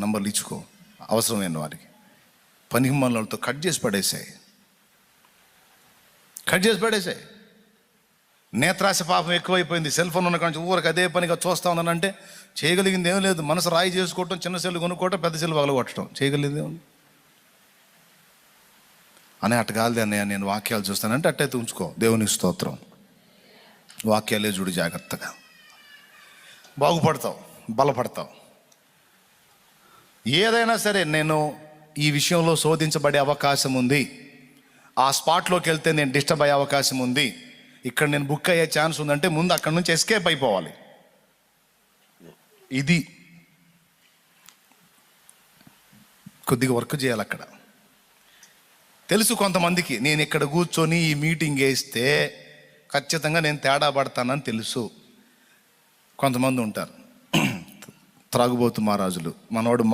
నంబర్లు ఇచ్చుకో. అవసరమైన వారికి పనికి మనలతో కట్ చేసి పడేసాయి కట్ చేసి పడేసాయి నేత్రాశ పాపం ఎక్కువైపోయింది. సెల్ ఫోన్ ఉన్న కానీ ఊరికి అదే పనిగా చూస్తా ఉన్నానంటే చేయగలిగింది ఏం లేదు. మనసు రాయి చేసుకోవటం చిన్న సెల్లు కొనుక్కోవటం పెద్ద సెల్లు పగలగొట్టడం. చేయగలిగింది అనే అని అట్ట అన్నయ్య నేను వాక్యాలు చూస్తానంటే అట్టయితే ఉంచుకో. దేవుని స్తోత్రం. వాక్యాలే చూడు జాగ్రత్తగా. బాగుపడతావు బలపడతావు. ఏదైనా సరే నేను ఈ విషయంలో శోధించబడే అవకాశం ఉంది. ఆ స్పాట్లోకి వెళ్తే నేను డిస్టర్బ్ అయ్యే అవకాశం ఉంది. ఇక్కడ నేను బుక్ అయ్యే ఛాన్స్ ఉందంటే ముందు అక్కడ నుంచి ఎస్కేప్ అయిపోవాలి. ఇది కొద్దిగా వర్క్ చేయాలి అక్కడ. తెలుసు కొంతమందికి నేను ఇక్కడ కూర్చొని ఈ మీటింగ్ వేస్తే ఖచ్చితంగా నేను తేడా పడతానని తెలుసు. కొంతమంది ఉంటారు. త్రాగుబోతు మహారాజులు మనవాడు